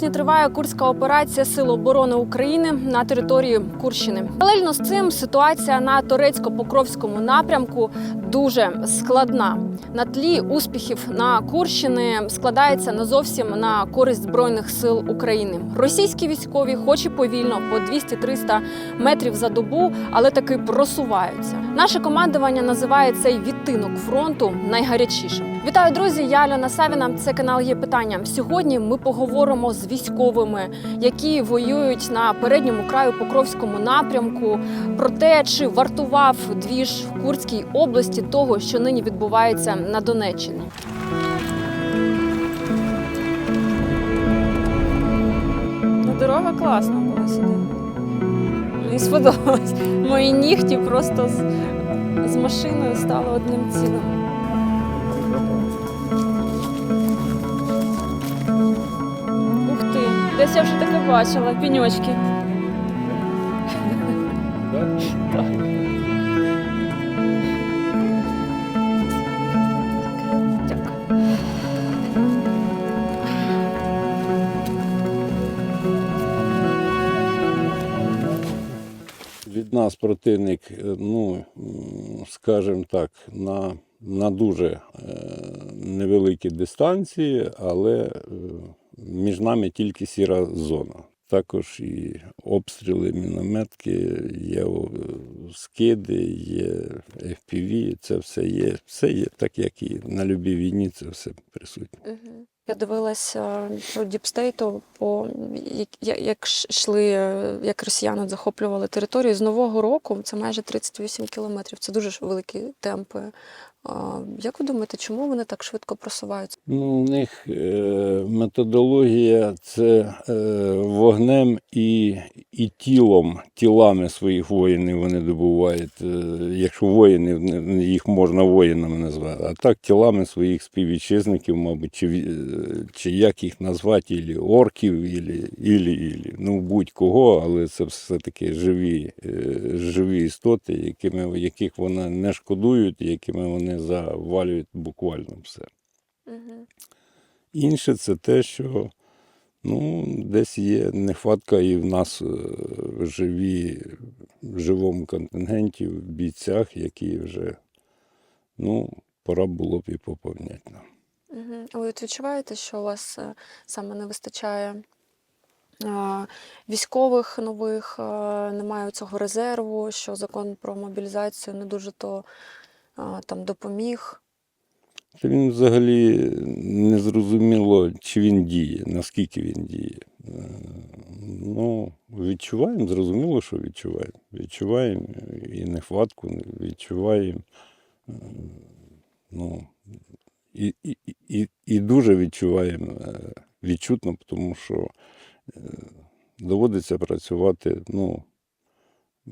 Тижні триває курська операція Сил оборони України на території Курщини. Паралельно з цим ситуація на Торецько-Покровському напрямку дуже складна. На тлі успіхів на Курщини складається не зовсім на користь збройних сил України. Російські військові, хоч і повільно, по 200-300 метрів за добу, але таки просуваються. Наше командування називає цей відтинок фронту найгарячішим. Вітаю, друзі! Я Альона Савіна. Це канал є питання. Сьогодні ми поговоримо з військовими, які воюють на передньому краю Покровському напрямку, про те, чи вартував двіж в Курській області того, що нині відбувається на Донеччині. Ну, дорога класна була сюди. Мені сподобалось. Мої нігті просто з, з машиною стали одним цілим. Десь я вже таке бачила, піньочки. Від нас противник, е, ну, скажімо так, на, на дуже е, невеликій дистанції, але е, між нами тільки сіра зона. Також і обстріли, мінометки, є скиди, є FPV, це все є. Все є, так як і на любій війні, це все присутнє. Я дивилася про Діпстейту, по як, йшли, е, як росіяни захоплювали територію з нового року. Це майже 38 кілометрів. Це дуже великі темпи. Як ви думаєте, чому вони так швидко просуваються? Ну, у них е, методологія це е, вогнем і, і тілом, тілами своїх воїнів вони добувають. Е, якщо воїнів, не- їх можна воїнами назвати, а так тілами своїх співвітчизників, мабуть, чи, чи як їх назвати, ілі орків, ілі, ілі, ілі. Ну, будь-кого, але це все-таки живі, е, живі істоти, якими, яких вони не шкодують, якими вони завалюють буквально все. Угу. Інше це те, що ну, десь є нехватка і в нас е, в живі, в живому контингенті, в бійцях, які вже ну, пора було б і поповняти нам. Угу. Ви от відчуваєте, що у вас е, саме не вистачає е, військових нових, немає цього резерву, що закон про мобілізацію не дуже то там допоміг. Він взагалі не зрозуміло, чи він діє, наскільки він діє. Е, Ну, відчуваємо, зрозуміло, що відчуваємо. Відчуваємо і нехватку, відчуваємо. е, Ну, і, і, і, і дуже відчуваємо е, відчутно, тому що доводиться працювати ну,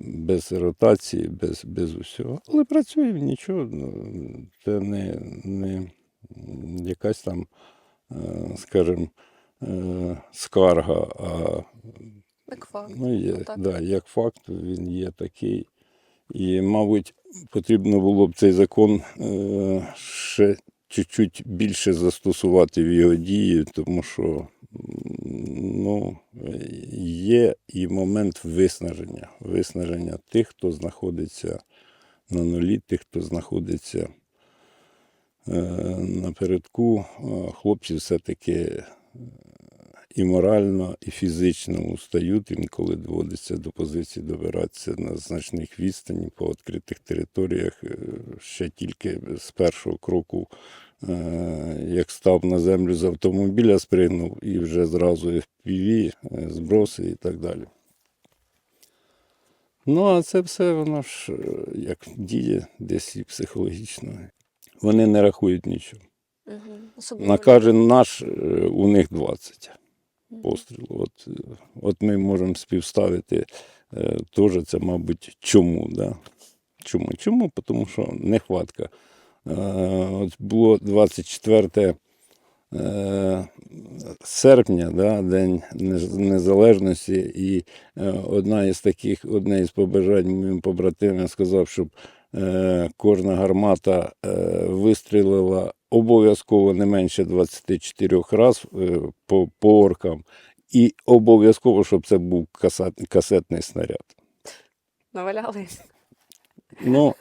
без ротації, без, без усього. Але працюємо нічого. ну, Це не, не якась там, е, скажімо, е, скарга, а Як факт. ну, є, Ну, так. да, як факт, він є такий. І, мабуть, потрібно було б цей закон е, ще чуть-чуть більше застосувати в його дії, тому що ну, є і момент виснаження. Виснаження тих, хто знаходиться на нулі, тих, хто знаходиться е, напередку. Е, Хлопці все-таки і морально, і фізично устають, інколи доводиться до позиції добиратися на значних відстані по відкритих територіях. Е, Ще тільки з першого кроку, е, як став на землю з автомобіля, спригнув і вже зразу FPV, е, зброси і так далі. Ну, а це все воно ж як діє десь і психологічно. Вони не рахують нічого. Угу. Особливо На кожен наш у них 20 пострілів. От, от ми можемо співставити е, теж це, мабуть, чому. Да? Чому? Чому? Тому що нехватка. Е, От було 24 е, серпня, да, День Незалежності, і одна із таких, одне із побажань моїм побратимам сказав, щоб кожна гармата вистрілила обов'язково не менше 24 раз е, по, по оркам. І обов'язково, щоб це був касет, касетний снаряд. Навалялись. Ну,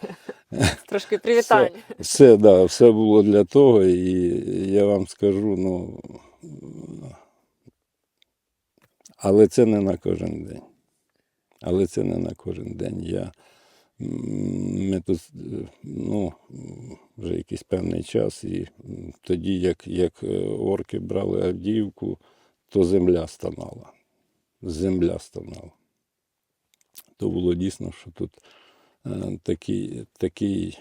Трошки привітання. все, да, все було для того, і я вам скажу, ну. Але це не на кожен день. Але це не на кожен день. Я, ми тут е, ну, вже якийсь певний час, і тоді, як, як е, орки брали Авдіївку, то земля станала. Земля станала. То було дійсно, що тут е, такий, такий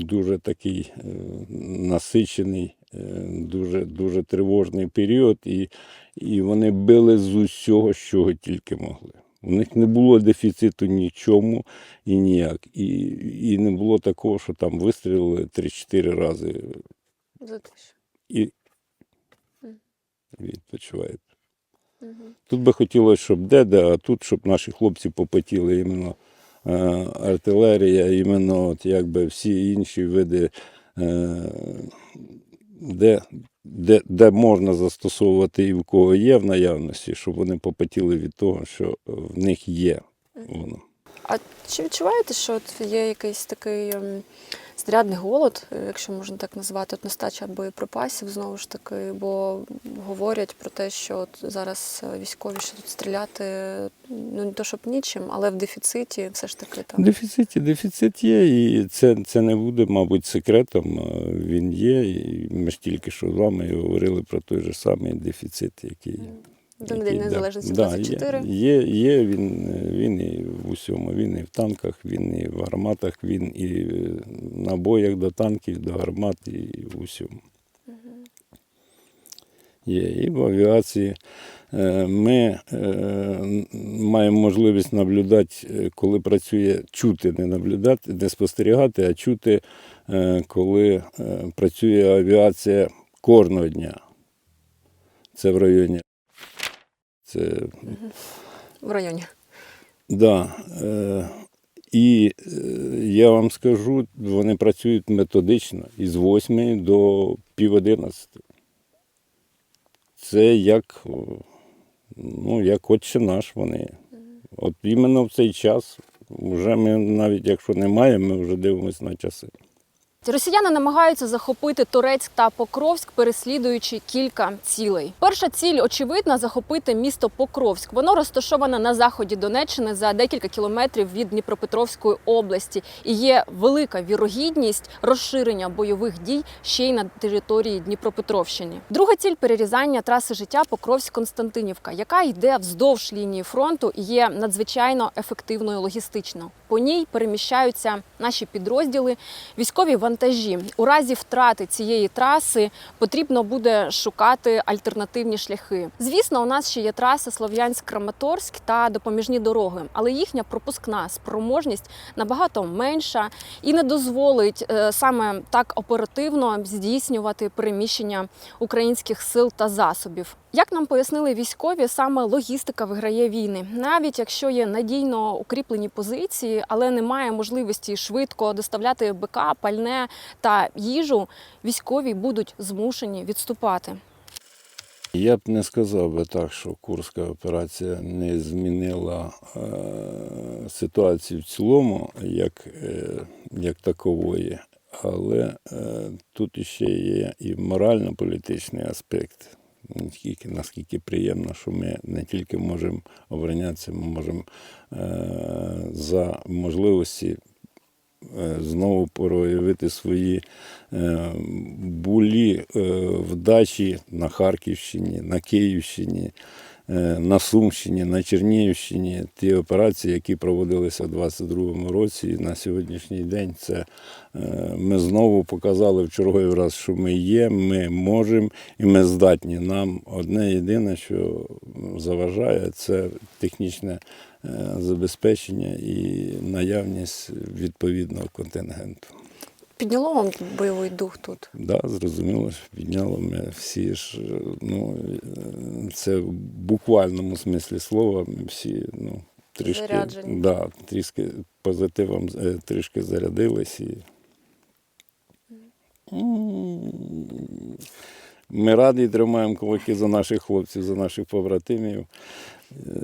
дуже такий насичений, дуже, дуже тривожний період, і, і вони били з усього, з чого тільки могли. У них не було дефіциту нічому і ніяк. І, і не було такого, що там вистрілили 3-4 рази Затише. і Мгм. відпочивають. Мгм. Тут би хотілося, щоб де-де, а тут, щоб наші хлопці попотіли іменно е, артилерія, іменно от якби всі інші види, е, де, де, де можна застосовувати і в кого є в наявності, щоб вони попотіли від того, що в них є воно. А чи відчуваєте, що от є якийсь такий ем, снарядний голод, е, якщо можна так назвати, от нестача боєприпасів знову ж таки, бо говорять про те, що от зараз е, військові ще тут стріляти, ну не то щоб нічим, але в дефіциті все ж таки там. Дефіцит, дефіцит є, і це, це не буде, мабуть, секретом. е, Він є. І ми ж тільки що з вами говорили про той же самий дефіцит, який. День який, День да, Незалежності да, 24. Є, є, він, він і в усьому. Він і в танках, він і в гарматах, він і на боях до танків, до гармат, і в усьому. Є. І в авіації е, ми е, маємо можливість наблюдати, е, коли працює, чути, не наблюдати, не спостерігати, а чути, коли працює авіація кожного дня. Це в районі. Це В районі. Да. Е, і е, я вам скажу, вони працюють методично із 8 до пів 11. Це як, ну, як отче наш вони. От іменно в цей час, вже ми навіть якщо немає, ми вже дивимося на часи. Росіяни намагаються захопити Торецьк та Покровськ, переслідуючи кілька цілей. Перша ціль очевидна захопити місто Покровськ. Воно розташоване на заході Донеччини за декілька кілометрів від Дніпропетровської області, і є велика вірогідність розширення бойових дій ще й на території Дніпропетровщини. Друга ціль перерізання траси життя Покровськ-Константинівка, яка йде вздовж лінії фронту і є надзвичайно ефективною логістично. По ній переміщаються наші підрозділи, військові вантажі. У разі втрати цієї траси потрібно буде шукати альтернативні шляхи. Звісно, у нас ще є траса Слов'янськ-Краматорськ та допоміжні дороги, але їхня пропускна спроможність набагато менша і не дозволить е, саме так оперативно здійснювати переміщення українських сил та засобів. Як нам пояснили військові, саме логістика виграє війни, навіть якщо є надійно укріплені позиції, але немає можливості швидко доставляти БК, пальне та їжу, військові будуть змушені відступати. Я б не сказав би так, що Курська операція не змінила е, ситуацію в цілому, як, е, як такової, але е, тут ще є і морально-політичний аспект. Наскільки, наскільки приємно, що ми не тільки можемо оборонятися, ми можемо е, за можливості е, знову проявити свої е, булі е, вдачі на Харківщині, на Київщині, на Сумщині, на Чернігівщині. Ті операції, які проводилися у 2022 році, і на сьогоднішній день це е, ми знову показали в черговий раз, що ми є, ми можемо і ми здатні. Нам одне єдине, що заважає, це технічне е, забезпечення і наявність відповідного контингенту. Підняло вам бойовий дух тут. Да, зрозуміло, що підняло ми всі ж, е, ну, е, це в буквальному смислі слова, ми всі, ну, трішки, Заряджені. да, трішки позитивом е, трішки зарядились і Ми раді тримаємо кулаки за наших хлопців, за наших побратимів. Е,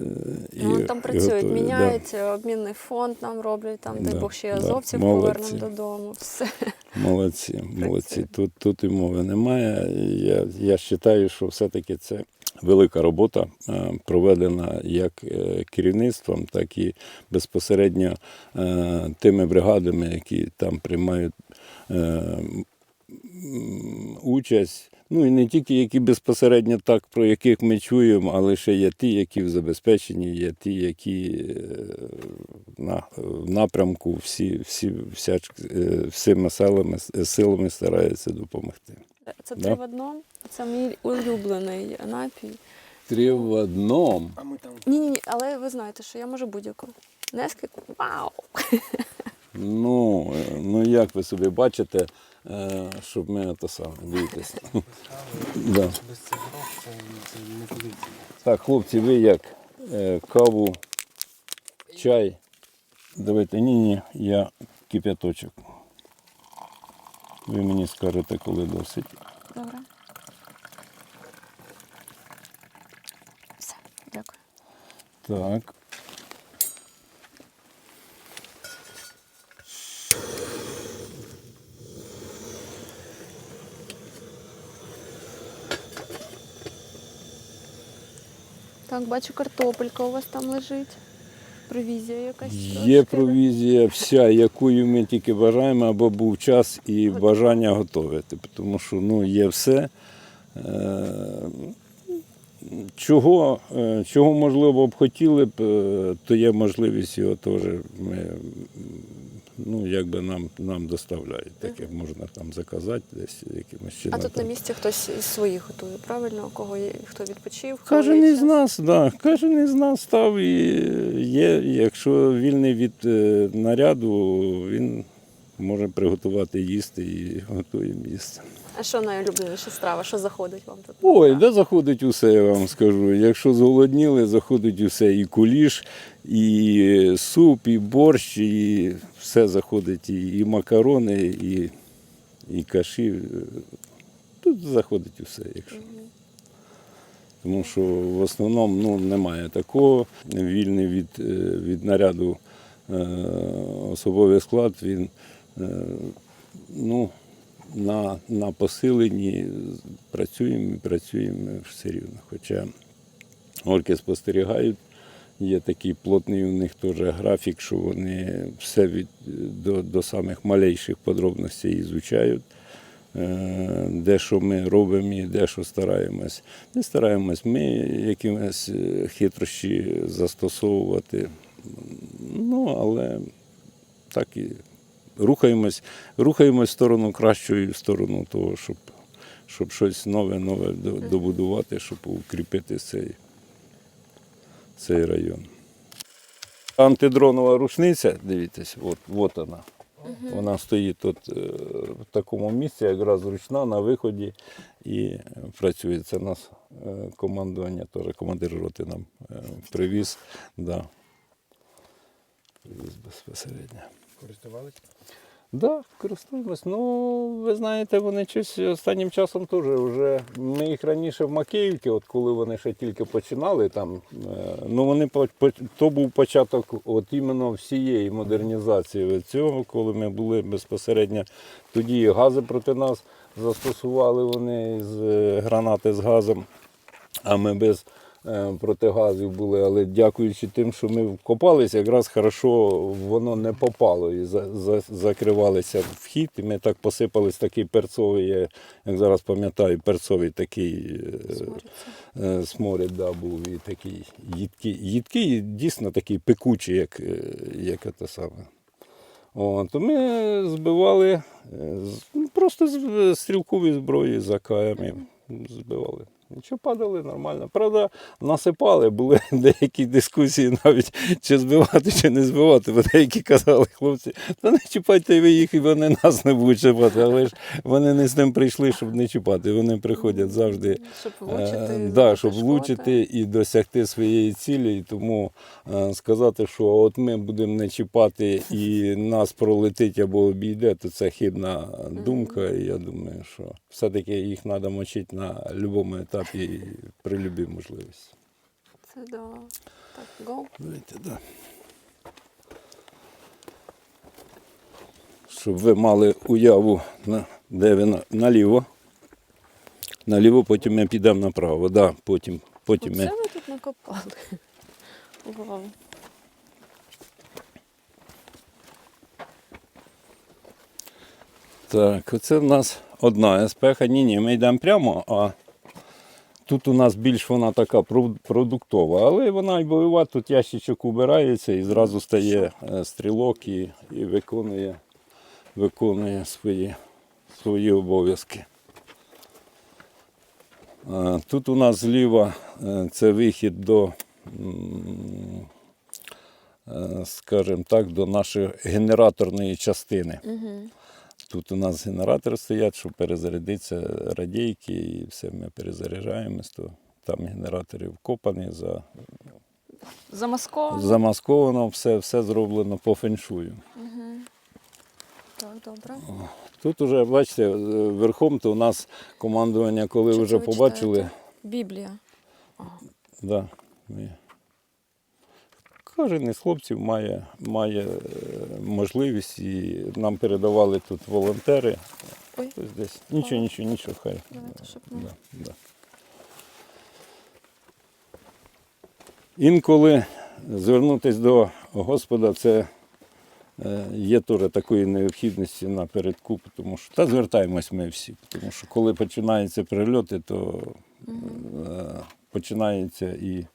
і- Ну, там працюють, готові, міняють, е, обмінний фонд нам роблять, там, дай Да, Бог ще да. азовців повернемо додому. Все. Молодці, молодці. Тут, тут і мови немає. Я, я вважаю, що все-таки це велика робота, е, проведена як е, керівництвом, так і безпосередньо е, тими бригадами, які там приймають участь. Ну і не тільки які безпосередньо так, про яких ми чуємо, але ще є ті, які в забезпеченні, є ті, які е, на в напрямку всі, всі, всяч, е, всіми силами, силами стараються допомогти. Це Да. в одному. Це мій улюблений напій. Три в одному. Ні, ні, ні, але ви знаєте, що я можу будь-яку. Несквік, вау! Ну, е, ну як ви собі бачите, е, щоб ми те саме дивитися. Да. Так, хлопці, ви як? Е, Каву, чай. Давайте, ні, ні, я кип'яточок. Ви мені скажете, коли досить. Добре. Все, дякую. Так. Так, бачу, картопелька у вас там лежить. Провізія якась. Є трошки, провізія вся, якою ми тільки бажаємо, або був час і бажання готувати. Тому що ну, є все. Е, Чого, е, чого можливо б хотіли б, е, то є можливість його теж ми, ну, якби нам, нам доставляють. таке можна там заказати десь якимось А чином. тут на місці хтось із своїх готує, правильно? Кого є, хто відпочив? Кожен із нас, да, кожен із нас став і є, якщо вільний від е, наряду, він може приготувати їсти і готуємо їсти. А що найулюбленіша страва? Що заходить вам тут? Ой, де заходить усе, я вам скажу. Якщо зголодніли, заходить усе. І куліш, і суп, і борщ, і все заходить, і, і макарони, і, і каші. Тут заходить усе, якщо. Тому що в основному ну, немає такого. Вільний від, е, від наряду е, особовий склад, він е, ну, на, на посиленні працюємо і працюємо все рівно. Хоча орки спостерігають, є такий плотний у них теж графік, що вони все від, до, до самих малейших подробностей ізучають. Е, Де що ми робимо і де що стараємось. Не стараємось ми якимось е, хитрощі застосовувати. Ну, але так і рухаємось, рухаємось в сторону кращої, в сторону того, щоб, щоб щось нове, нове добудувати, щоб укріпити цей, цей район. Антидронова рушниця, дивіться, от, от вона. Вона стоїть тут е, в такому місці, якраз ручна на виході і працює. Це нас е, командування, теж командир роти нам е, привіз. Да. Привіз безпосередньо. Користувались? Да, користуємось. Ну, ви знаєте, вони щось останнім часом теж вже. Ми їх раніше в Макіївці, от коли вони ще тільки починали там, е, ну вони то був початок от іменно всієї модернізації цього, коли ми були безпосередньо. Тоді гази проти нас застосували вони з е, гранати з газом, а ми без протигазів були. Але дякуючи тим, що ми вкопалися, якраз хорошо воно не попало і за, за, закривалися вхід. І ми так посипались такий перцовий, я, як зараз пам'ятаю, перцовий такий е, е, сморід да, був і такий їдкий, їдкий і дійсно такий пекучий, як, е, як це саме. О, то ми збивали е, ну, просто з стрілкової зброї за КМ збивали. Нічого падали нормально. Правда, насипали, були деякі дискусії навіть, чи збивати, чи не збивати, бо деякі казали, хлопці, та не чіпайте ви їх, і вони нас не будуть чіпати. Але ж вони не з ним прийшли, щоб не чіпати. Вони приходять завжди. Щоб Е, влучити. да, щоб влучити і досягти своєї цілі. І тому е, сказати, що от ми будемо не чіпати і нас пролетить або обійде, то це хибна думка. І я думаю, що все-таки їх треба мочити на будь-якому етапі і при будь-якій можливості. Це да. Так, go. Давайте, да. Щоб ви мали уяву, на, де ви на, наліво. Наліво, потім ми підемо направо. Да, потім, потім ми. Оце ви тут накопали. Вау. Так, оце в нас одна еспеха. Ні, ні, ми йдемо прямо, а тут у нас більш вона така продуктова, але вона й бойова, тут ящичок убирається і зразу стає е, стрілок і, і виконує, виконує свої, свої обов'язки. Е, Тут у нас зліва е, це вихід до, скажімо так, до нашої генераторної частини. Угу. Тут у нас генератори стоять, щоб перезарядитися радійки, і все ми перезаряджаємось. То там генератори вкопані, за, Замасковано. замасковано, все, все зроблено по феншую. Угу. Так, добре. Тут уже, бачите, е, верхом то у нас командування, коли Що вже побачили, читаєте? Біблія. да, ми, кожен із хлопців має, має е, можливість, і нам передавали тут волонтери. Ой. Ось десь. Нічого, нічого, нічого, хай. Давайте, щоб не- Да, да. Інколи звернутися до Господа це е, є теж такої необхідності напередку, тому що та звертаємось ми всі. Тому що коли починаються прильоти, то е, починається і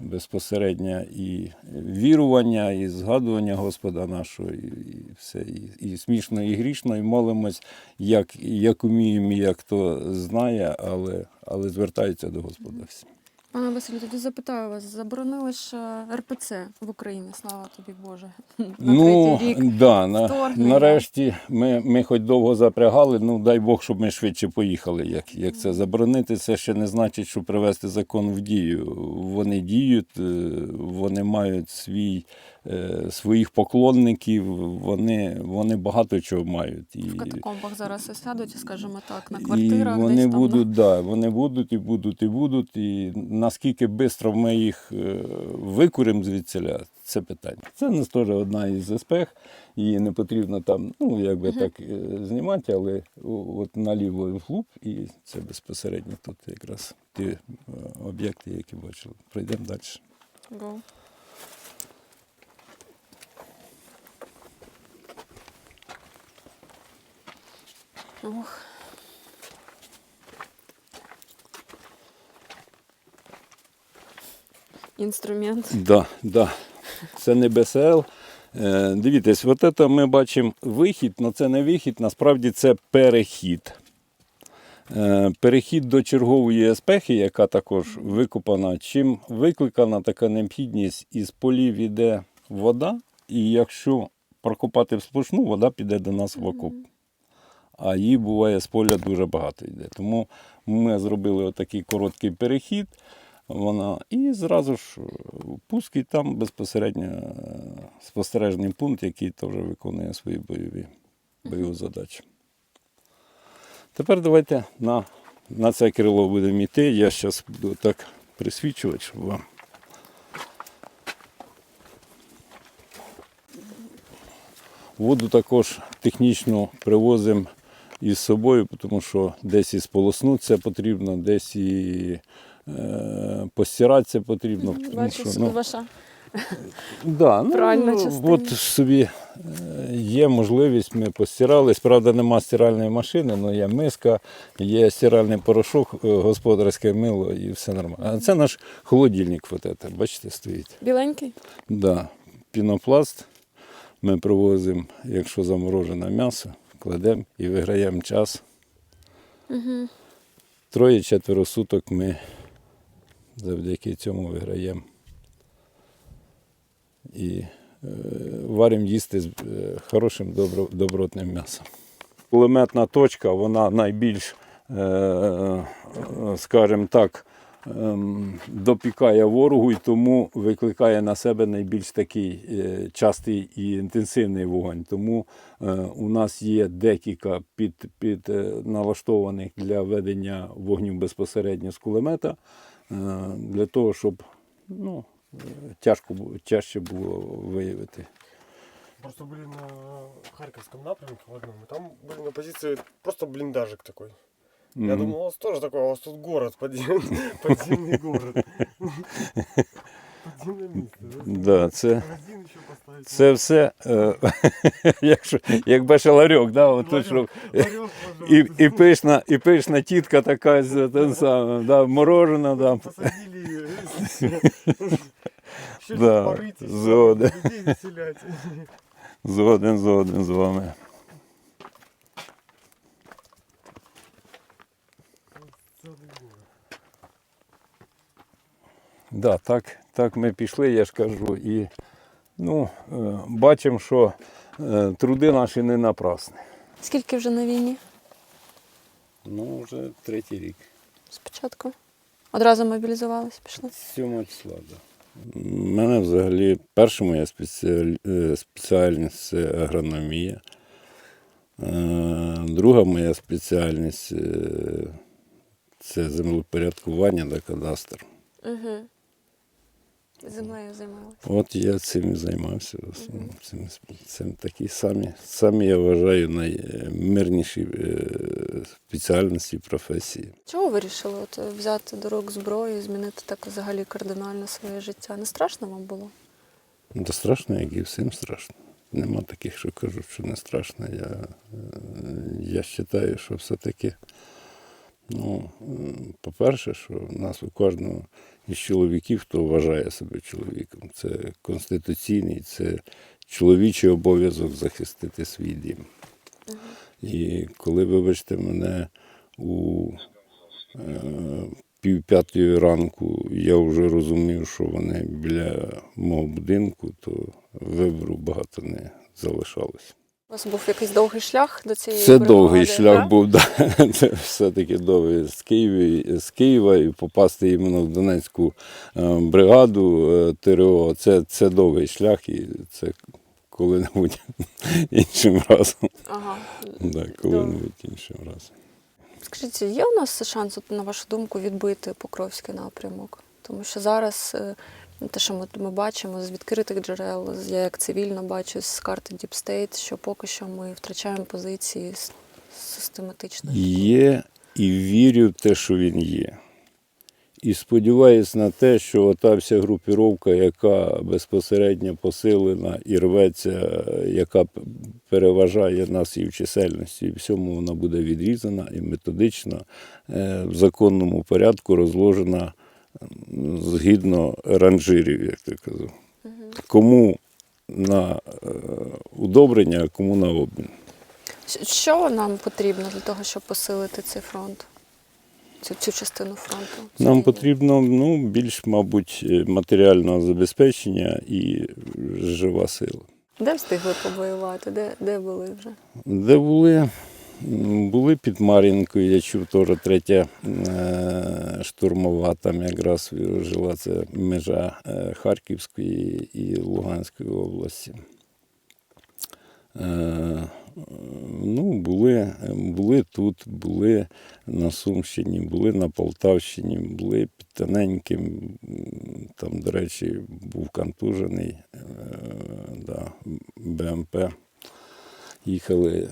безпосередньо і вірування, і згадування Господа нашого, і, все. І, і смішно, і грішно, і молимось, як, як уміємо, як хто знає, але, але звертаються до Господа всі. Пане Василю, тоді запитаю вас, заборонили ж е, РПЦ в Україні, слава тобі Боже. На Ну, рік. да, на, нарешті ми, ми хоч довго запрягали, ну дай Бог, щоб ми швидше поїхали. Як, як це заборонити, це ще не значить, що привести закон в дію. Вони діють, е, вони мають свій, е, своїх поклонників, вони, вони багато чого мають. І, В катакомбах зараз сядуть, скажімо так, на і вони десь там, будуть, да, вони будуть і будуть, і будуть. І наскільки швидко ми їх е, викуримо звідсіля, це питання. Це нас теж одна із еспех. Її не потрібно там, ну якби так е, знімати, але от наліво і вглуб, і це безпосередньо тут якраз ті е, об'єкти, які бачили. Пройдемо далі. Go. Ох. Інструмент. Да, да. Це не БСЛ. Е, дивіться, от це ми бачимо вихід, але це не вихід, насправді це перехід. Е, перехід до чергової еспехи, яка також викопана. Чим викликана така необхідність, із полів іде вода, і якщо прокопати всплошну, вода піде до нас в окоп. А її буває з поля дуже багато йде. Тому ми зробили отакий короткий перехід. Вона і зразу ж е, пуск, і там безпосередньо е, спостережний пункт, який теж виконує свої бойові, бойову задачу. Тепер давайте на, на це крило будемо йти. Я зараз буду так присвічувати, щоб вам. Воду також технічно привозимо із собою, тому що десь і сполоснутися потрібно, десь і постиратися потрібно. тому що, ну, ваша. Да, ну, Пральна частина. От собі е, є можливість, ми постирались. Правда, нема стиральної машини, але є миска, є стиральний порошок, е, господарське мило і все нормально. А це наш холодильник, от це, бачите, стоїть. Біленький? Да, пінопласт. Ми привозимо, якщо заморожене м'ясо, кладемо і виграємо час. Угу. троє-четверо суток ми завдяки цьому виграємо. І е, варимо їсти з е, хорошим добро, добротним м'ясом. Кулеметна точка, вона найбільш, е, скажімо так, ем, допікає ворогу і тому викликає на себе найбільш такий частий і інтенсивний вогонь. Тому у нас є декілька під, під налаштованих для ведення вогню безпосередньо з кулемета, для того, щоб ну, е, тяжко, бу- тяжче було виявити. Просто были на Харьковском напрямке в одном, и там были на позиции просто блиндажик такой. Я Мгм. думал, у вас тоже такой, а у вас тут город, подземный, подземный город. Подземное место. Да, це, Магазин еще поставить. це все, е, якщо, як бешеларьок, да, от тут, щоб, Ларек, і, пожалуйста. і, пишна, і пишна тітка така, з тим самим, да, морожена, да, Посадили. Еще Да, порыть, ещё згоден. людей заселять. згоден, згоден з вами. Целый город. Да, так, так ми пішли, я ж кажу, і ну, е, бачимо, що е, труди наші не напрасні. Скільки вже на війні? Ну, вже третій рік. Спочатку. Одразу мобілізувалися, пішли. 7 числа, так. Да. У мене взагалі перша моя спеціаль... е, спеціальність це агрономія. Друга моя спеціальність це землепорядкування та кадастр. Угу. Землею займалися. От я цим і займався. Цим, цим такі самі, самі, я вважаю, наймирніші е, спеціальності професії. Чого вирішили от, е, взяти до рук зброю і змінити так взагалі кардинально своє життя? Не страшно вам було? Ну, Та страшно, як і всім страшно. Нема таких, що кажуть, що не страшно. Я, е, я вважаю, що все-таки, ну, е, по-перше, що в нас у кожного із чоловіків, хто вважає себе чоловіком, це конституційний, це чоловічий обов'язок захистити свій дім. І коли, вибачте, мене у е, пів ранку я вже розумів, що вони біля мого будинку, то вибору багато не залишалося. У вас був якийсь довгий шлях до цієї Це бригади, довгий шлях був, да. це все-таки довгий з Києва, з Києва і попасти іменно в Донецьку е, бригаду е, ТРО. Це, це довгий шлях і це коли-небудь іншим разом. Ага. Да, коли-небудь іншим разом. Скажіть, є у нас шанс, на вашу думку, відбити Покровський напрямок? Тому що зараз е, те, що ми, ми бачимо з відкритих джерел, я як цивільно бачу з карти Deep State, що поки що ми втрачаємо позиції систематично. Є і вірю в те, що він є. І сподіваюся на те, що ота вся групіровка, яка безпосередньо посилена і рветься, яка переважає нас і в чисельності, і всьому вона буде відрізана і методично е, в законному порядку розложена згідно ранжирів, як ти казав. Кому на е, удобрення, а кому на обмін. Що нам потрібно для того, щоб посилити цей фронт? Цю, цю частину фронту? Нам потрібно ну, більш, мабуть, е, матеріального забезпечення і жива сила. Де встигли побоювати? Де, де були вже? Де були? Були під Мар'їнкою, я чув, теж третя е, штурмова, там якраз жила це межа е, Харківської і Луганської області. Е, Ну, були, були тут, були на Сумщині, були на Полтавщині, були під Тоненьким. Там, до речі, був контужений да, БМП. Їхали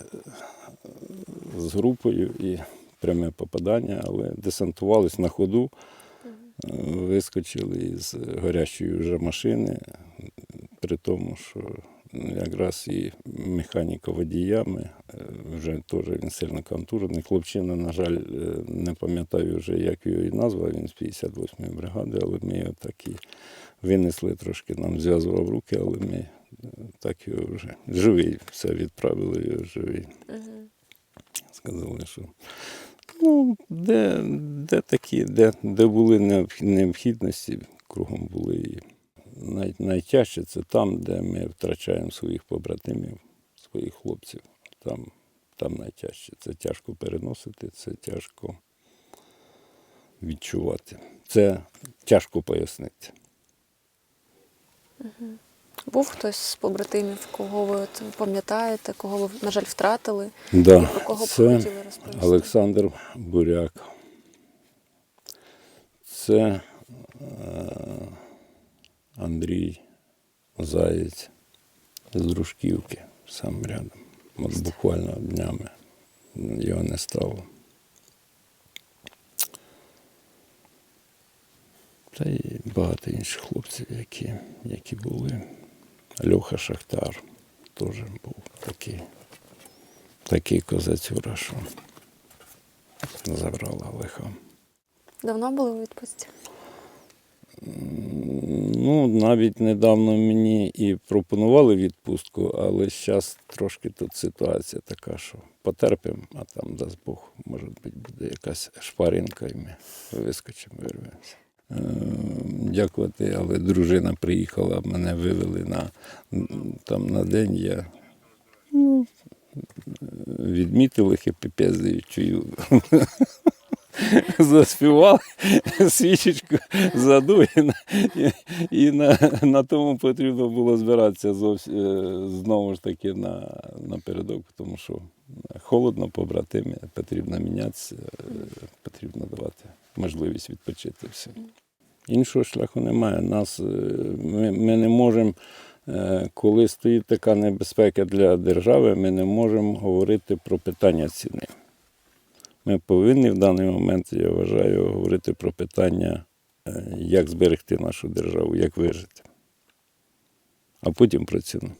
з групою і пряме попадання, але десантувались на ходу, вискочили із горящої вже машини, при тому, що якраз і механіка водіями, е, вже теж він сильно контужений. Хлопчина, на жаль, е, не пам'ятаю вже, як його і назва, він з 58-ї бригади, але ми його так і винесли трошки, нам зв'язував руки, але ми е, так його вже живий, все відправили його живий. Угу. Сказали, що Ну, де, де такі, де, де були необхідності, кругом були. І най, найтяжче це там, де ми втрачаємо своїх побратимів, своїх хлопців. Там, там найтяжче. Це тяжко переносити, це тяжко відчувати. Це тяжко пояснити. Був хтось з побратимів, кого ви пам'ятаєте, кого ви, на жаль, втратили? Да, І про кого б це хотіли розповісти? Олександр Буряк. Це е, Андрій Заєць з Дружківки, сам рядом. От буквально днями його не стало. Та й багато інших хлопців, які, які були. Льоха Шахтар теж був такий, такий козацюра, що забрала лиха. Давно були у відпустці? Ну, навіть недавно мені і пропонували відпустку, але зараз трошки тут ситуація така, що потерпимо, а там, дасть Бог, може бути, буде якась шпаринка, і ми вискочимо, вирвемося. Е, Дякувати, але дружина приїхала, мене вивели на, там, на день. Я ну, відмітили хеппі чую. Заспівали, свічечку задує, і, на- і, на, на тому потрібно було збиратися зовсім, е, знову ж таки на, напередок, тому що холодно, побратимі, потрібно мінятися, е, потрібно давати можливість відпочити всім. Іншого шляху немає. Нас, е, ми, ми не можемо, е, коли стоїть така небезпека для держави, ми не можемо говорити про питання ціни. Ми повинні в даний момент, я вважаю, говорити про питання, е, як зберегти нашу державу, як вижити. А потім про ціну.